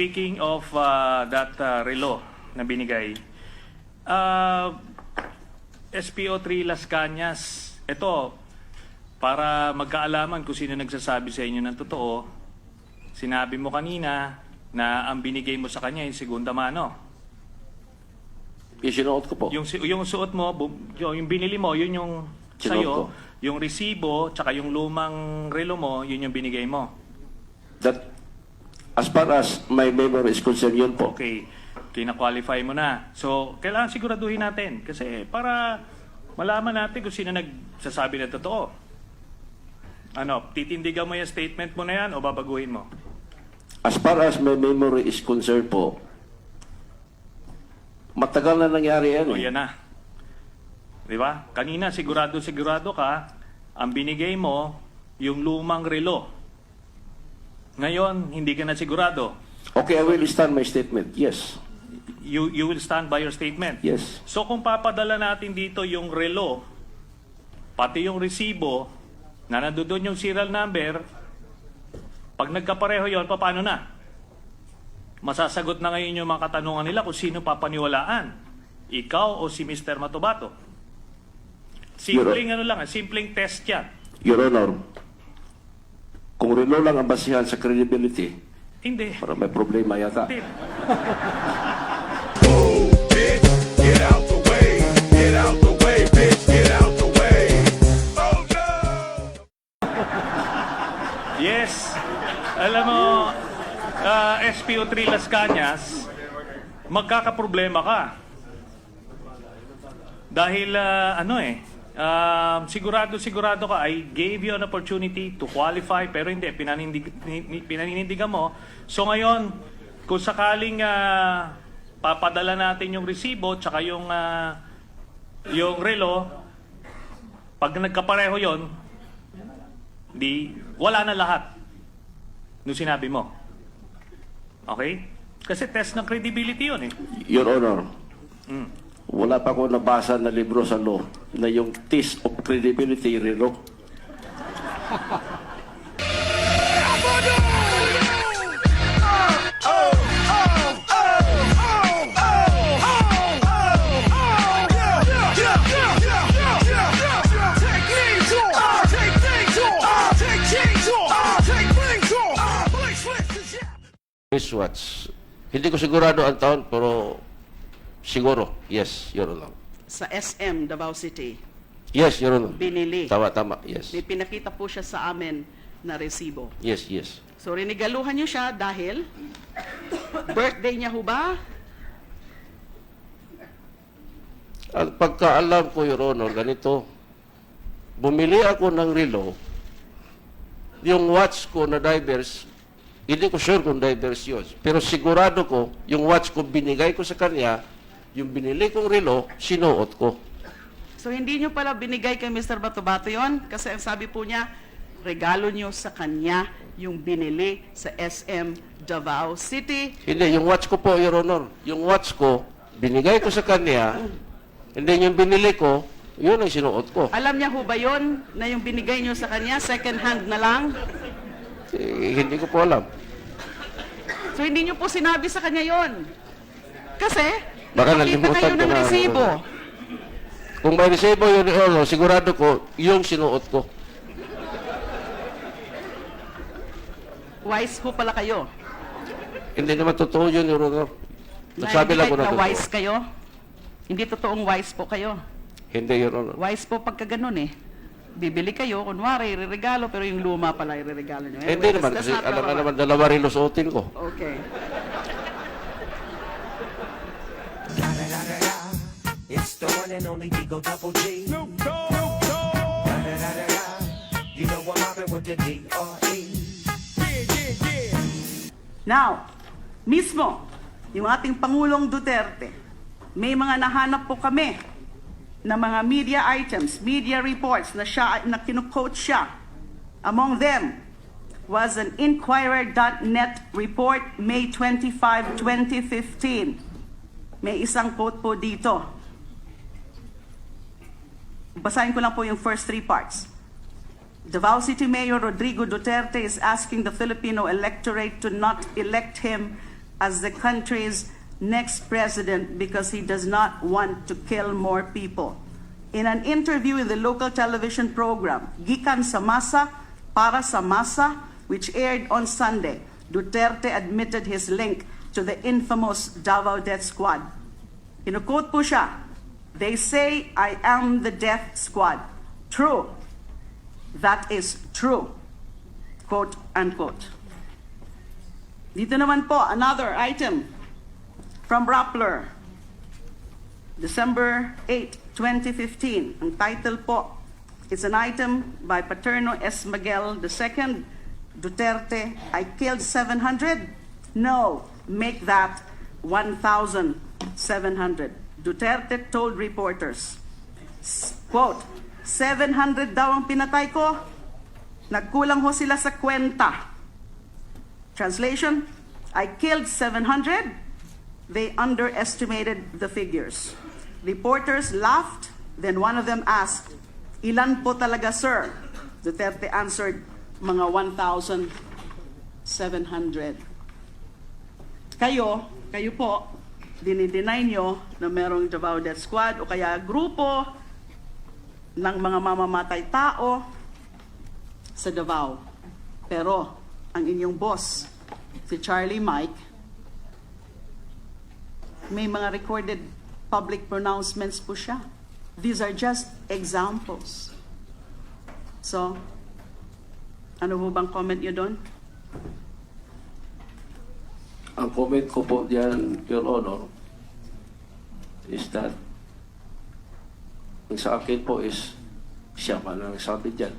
speaking of uh, that uh, relo na binigay, uh, SPO3 Las Cañas, ito, para magkaalaman kung sino nagsasabi sa inyo ng totoo, sinabi mo kanina na ang binigay mo sa kanya yung segunda mano. Yung sinuot ko po. Yung, si- yung suot mo, bu- yung, yung binili mo, yun yung Sinuot sa'yo. ko. Yung resibo, tsaka yung lumang relo mo, yun yung binigay mo. That, as far as my memory is concerned, yun po. Okay, kina-qualify mo na. So, kailangan siguraduhin natin. Kasi para malaman natin kung sino nagsasabi ng totoo. Ano, titindigan mo yung statement mo na yan o babaguhin mo? As far as my memory is concerned po, matagal na nangyari yan. O eh. yan na. Di ba? Kanina sigurado-sigurado ka, ang binigay mo, yung lumang relo. Ngayon, hindi ka na sigurado. Okay, I will stand my statement. Yes. You, you will stand by your statement. Yes. So kung papadala natin dito yung relo, pati yung resibo, na nandoon yung serial number, pag nagkapareho yon paano na? Masasagot na ngayon yung mga katanungan nila kung sino papaniwalaan. Ikaw o si Mr. Matobato. Simpleng ano lang, simpleng test yan. Your Honor, kung relo lang ang basihan sa credibility, Hindi. para may problema yata. Hindi. Yes. Alam mo, ah, SPO3 Las Cañas, magkakaproblema ka. Dahil ah, ano eh, ah, sigurado sigurado ka I gave you an opportunity to qualify pero hindi pinanindig ni- pinaninindigan mo. So ngayon, kung sakaling ah, papadala natin yung resibo tsaka yung ah, yung relo, pag nagkapareho 'yon, di wala na lahat nung sinabi mo. Okay? Kasi test ng credibility 'yon eh. Your Honor, Mm. wala pa ako nabasa na libro sa law na yung test of credibility relo. Wristwatch. Hindi ko sigurado ang taon, pero siguro. Yes, Your Honor. Sa SM Davao City. Yes, Your Honor. Binili. Tama, tama. Yes. May pinakita po siya sa amin na resibo. Yes, yes. So rinigaluhan niyo siya dahil birthday niya ho ba? Ang pagkaalam ko, Your Honor, ganito. Bumili ako ng relo. Yung watch ko na divers, hindi ko sure kung divers yun. Pero sigurado ko, yung watch ko binigay ko sa kanya, yung binili kong relo, sinuot ko. So hindi niyo pala binigay kay Mr. Batobato yon kasi ang sabi po niya, regalo niyo sa kanya yung binili sa SM Davao City. Hindi, yung watch ko po, Your Honor. Yung watch ko, binigay ko sa kanya, and then yung binili ko, yun ang sinuot ko. Alam niya ho ba yon na yung binigay niyo sa kanya, second hand na lang? Eh, hindi ko po alam. So hindi niyo po sinabi sa kanya yon. Kasi, Baka nakita nalimutan kayo ko ng na, resibo. Kung may resibo yun, Your Honor, sigurado ko, yung sinuot ko. Wise po pala kayo. Hindi naman totoo yun, Your Honor. Nagsabi lang ko na na totoo. wise kayo. Hindi totoong wise po kayo. Hindi, Your Honor. Wise po pagka ganun eh. Bibili kayo, kunwari, ireregalo, pero yung luma pala ireregalo nyo. Eh, Hindi naman, that's kasi not alam relevant. naman, dalawa rin suotin ko. Okay. It's the one and only Digo Double G. Snoop Dogg. Snoop Dogg. Da-da-da-da-da. You know I'm mobbing with the D.R.E. Yeah, yeah, yeah. Now, mismo, yung ating Pangulong Duterte, may mga nahanap po kami na mga media items, media reports na siya na kinukote siya. Among them was an Inquirer.net report May 25, 2015. May isang quote po dito. Basahin ko lang po yung first three parts. Davao City Mayor Rodrigo Duterte is asking the Filipino electorate to not elect him as the country's next president because he does not want to kill more people. In an interview in the local television program, Gikan sa Masa, Para sa Masa, which aired on Sunday, Duterte admitted his link to the infamous Davao Death Squad. Kinuquote po siya, They say I am the death squad. True. That is true. Quote unquote. Dito naman po, another item from Rappler. December 8, 2015. Ang title po is an item by Paterno S. Miguel II. Duterte, I killed 700? No, make that 1,700. Duterte told reporters, quote, 700 daw ang pinatay ko. Nagkulang ho sila sa kwenta. Translation, I killed 700. They underestimated the figures. Reporters laughed. Then one of them asked, Ilan po talaga, sir? Duterte answered, mga 1,700. Kayo, kayo po, dinideny nyo na merong Davao Death Squad o kaya grupo ng mga mamamatay tao sa Davao. Pero, ang inyong boss, si Charlie Mike, may mga recorded public pronouncements po siya. These are just examples. So, ano po bang comment nyo doon? Ang comment ko po diyan, Your Honor, is that ang sa akin po is siya man ang nagsabi dyan.